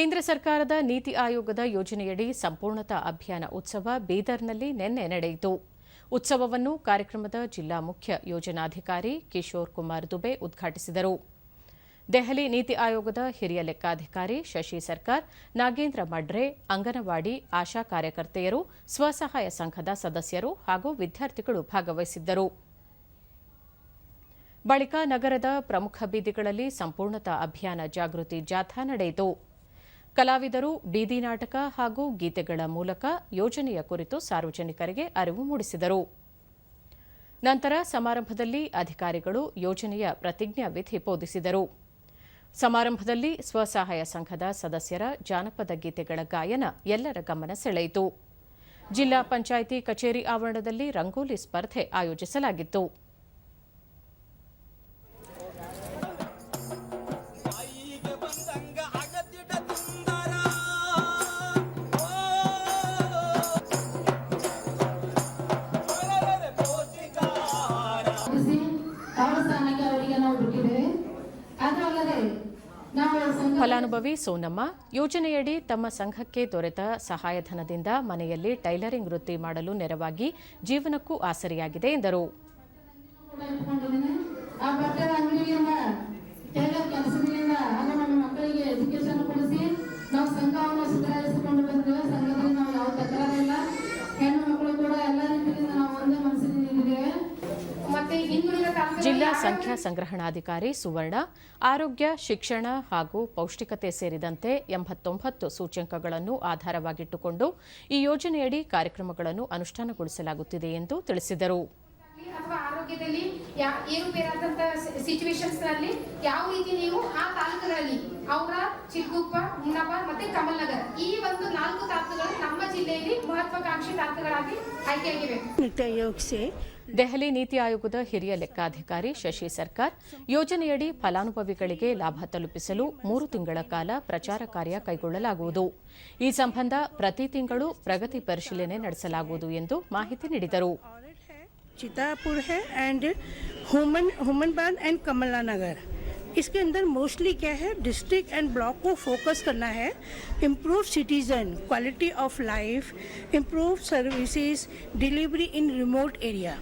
ಕೇಂದ್ರ ಸರ್ಕಾರದ ನೀತಿ ಆಯೋಗದ ಯೋಜನೆಯಡಿ ಸಂಪೂರ್ಣತಾ ಅಭಿಯಾನ ಉತ್ಸವ ಬೀದರ್ನಲ್ಲಿ ನಿನ್ನೆ ನಡೆಯಿತು. ಉತ್ಸವವನ್ನು ಕಾರ್ಯಕ್ರಮದ ಜಿಲ್ಲಾ ಮುಖ್ಯ ಯೋಜನಾಧಿಕಾರಿ ಕಿಶೋರ್ ಕುಮಾರ್ ದುಬೆ ಉದ್ಘಾಟಿಸಿದರು. ದೆಹಲಿ ನೀತಿ ಆಯೋಗದ ಹಿರಿಯ ಲೆಕ್ಕಾಧಿಕಾರಿ ಶಶಿ ಸರ್ಕಾರ್, ನಾಗೇಂದ್ರ ಮಡ್ರೆ, ಅಂಗನವಾಡಿ ಆಶಾ ಕಾರ್ಯಕರ್ತೆಯರು, ಸ್ವಸಹಾಯ ಸಂಘದ ಸದಸ್ಯರು ಹಾಗೂ ವಿದ್ಯಾರ್ಥಿಗಳು ಭಾಗವಹಿಸಿದ್ದರು. ಬಳಿಕ ನಗರದ ಪ್ರಮುಖ ಬೀದಿಗಳಲ್ಲಿ ಸಂಪೂರ್ಣತಾ ಅಭಿಯಾನ ಜಾಗೃತಿ ಜಾಥಾ ನಡೆಯಿತು. ಕಲಾವಿದರು ಬೀದಿ ನಾಟಕ ಹಾಗೂ ಗೀತೆಗಳ ಮೂಲಕ ಯೋಜನೆಯ ಕುರಿತು ಸಾರ್ವಜನಿಕರಿಗೆ ಅರಿವು ಮೂಡಿಸಿದರು. ನಂತರ ಸಮಾರಂಭದಲ್ಲಿ ಅಧಿಕಾರಿಗಳು ಯೋಜನೆಯ ಪ್ರತಿಜ್ಞಾ ವಿಧಿ ಬೋಧಿಸಿದರು. ಸಮಾರಂಭದಲ್ಲಿ ಸ್ವಸಹಾಯ ಸಂಘದ ಸದಸ್ಯರ ಜಾನಪದ ಗೀತೆಗಳ ಗಾಯನ ಎಲ್ಲರ ಗಮನ ಸೆಳೆಯಿತು. ಜಿಲ್ಲಾ ಪಂಚಾಯಿತಿ ಕಚೇರಿ ಆವರಣದಲ್ಲಿ ರಂಗೋಲಿ ಸ್ಪರ್ಧೆ ಆಯೋಜಿಸಲಾಗಿತ್ತು. ಮುಗಿಸಿ ಅವರ ಸ್ಥಾನಕ್ಕೆ ಅವರಿಗೆ ನಾವು ಸಂಘ ಫಲಾನುಭವಿ ಸೋನಮ್ಮ, ಯೋಜನೆಯಡಿ ತಮ್ಮ ಸಂಘಕ್ಕೆ ದೊರೆತ ಸಹಾಯಧನದಿಂದ ಮನೆಯಲ್ಲಿ ಟೈಲರಿಂಗ್ ವೃತ್ತಿ ಮಾಡಲು ನೆರವಾಗಿ ಜೀವನಕ್ಕೂ ಆಸರೆಯಾಗಿದೆ ಎಂದರು. ಜಿಲ್ಲಾ ಸಂಖ್ಯಾ ಸಂಗ್ರಹಣಾಧಿಕಾರಿ ಸುವರ್ಣ ಆರೋಗ್ಯ ಶಿಕ್ಷಣ ಹಾಗೂ ಪೌಷ್ಟಿಕತೆ ಸೇರಿದಂತೆ ಎಂಬತ್ತೊಂಬತ್ತು ಸೂಚ್ಯಂಕಗಳನ್ನು ಆಧಾರವಾಗಿಟ್ಟುಕೊಂಡು ಈ ಯೋಜನೆಯಡಿ ಕಾರ್ಯಕ್ರಮಗಳನ್ನು ಅನುಷ್ಠಾನಗೊಳಿಸಲಾಗುತ್ತಿದೆ ಎಂದು ತಿಳಿಸಿದರು. ಅಥವಾ ಆರೋಗ್ಯದಲ್ಲಿ ಏರುಪೇರಾದಂತಹ ಸಿಚುವೇಶನ್ಸ್ನಲ್ಲಿ ಯಾವ ರೀತಿ ನೀವು ಆ ತಾಲೂಕುಗಳಲ್ಲಿ ಔರ ಚಿಲ್ಗುಪ್ಪ ಮುನ್ನಪ್ಪ ಮತ್ತೆ ಕಮಲ್ ಈ ಒಂದು ನಾಲ್ಕು ತಾಲೂಕುಗಳು ನಮ್ಮ ಜಿಲ್ಲೆಯಲ್ಲಿ ಮಹತ್ವಾಕಾಂಕ್ಷಿ ತಾಲೂಕುಗಳಾಗಿ ಆಯ್ಕೆಯಾಗಿವೆ ಯೋಗಿಸಿ ದೆಹಲಿ ನೀತಿ ಆಯೋಗದ ಹಿರಿಯ ಲೆಕ್ಕಾಧಿಕಾರಿ ಶಶಿ ಸರ್ಕಾರ್ ಯೋಜನೆಯಡಿ ಫಲಾನುಭವಿಗಳಿಗೆ ಲಾಭ ತಲುಪಿಸಲು ಮೂರು ತಿಂಗಳ ಕಾಲ ಪ್ರಚಾರ ಕಾರ್ಯ ಕೈಗೊಳ್ಳಲಾಗುವುದು ಈ ಸಂಬಂಧ ಪ್ರತಿ ತಿಂಗಳು ಪ್ರಗತಿ ಪರಿಶೀಲನೆ ನಡೆಸಲಾಗುವುದು ಎಂದು ಮಾಹಿತಿ ನೀಡಿದರು चितापुर है एंड हुमन हुमनबाद एंड कमला नगर इसके अंदर मोस्टली क्या है डिस्ट्रिक्ट एंड ब्लॉक को फोकस करना है improve citizen quality of life improve services delivery in remote area